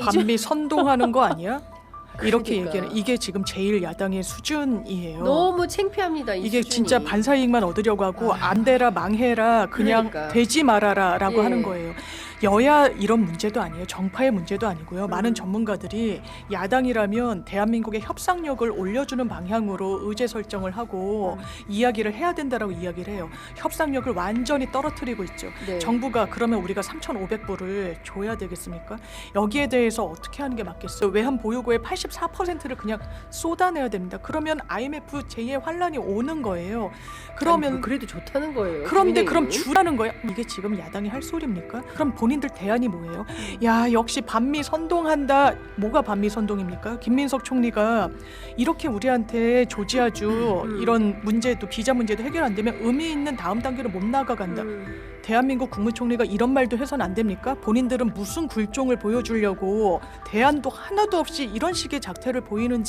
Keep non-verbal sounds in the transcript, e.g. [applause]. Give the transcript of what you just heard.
선동이죠. 반미 선동하는 거 아니야? [laughs] 이렇게 그러니까. 얘기하는 이게 지금 제일 야당의 수준이에요. 너무 창피합니다. 이 이게 수준이. 진짜 반사이익만 얻으려고 하고 아. 안 되라 망해라 그냥 그러니까. 되지 말아라라고 예. 하는 거예요. 여야 이런 문제도 아니에요. 정파의 문제도 아니고요. 음. 많은 전문가들이 야당이라면 대한민국의 협상력을 올려주는 방향으로 의제 설정을 하고 음. 이야기를 해야 된다라고 이야기를 해요. 협상력을 완전히 떨어뜨리고 있죠. 네. 정부가 그러면 우리가 3,500불을 줘야 되겠습니까? 여기에 대해서 어떻게 하는 게 맞겠어요? 외환 보유고의 84%를 그냥 쏟아내야 됩니다. 그러면 IMF 제2의 환란이 오는 거예요. 아니, 그러면 뭐 그래도 좋다는 거예요. 그런데. 그럼 주라는 거야? 이게 지금 야당이 할 소리입니까? 그럼 본 인들 대안이 뭐예요? 야 역시 반미 선동한다. 뭐가 반미 선동입니까? 김민석 총리가 이렇게 우리한테 조지아주 음. 이런 문제도 비자 문제도 해결 안 되면 의미 있는 다음 단계로 못 나가간다. 음. 대한민국 국무총리가 이런 말도 해서는 안 됩니까? 본인들은 무슨 굴종을 보여주려고 대안도 하나도 없이 이런 식의 작태를 보이는지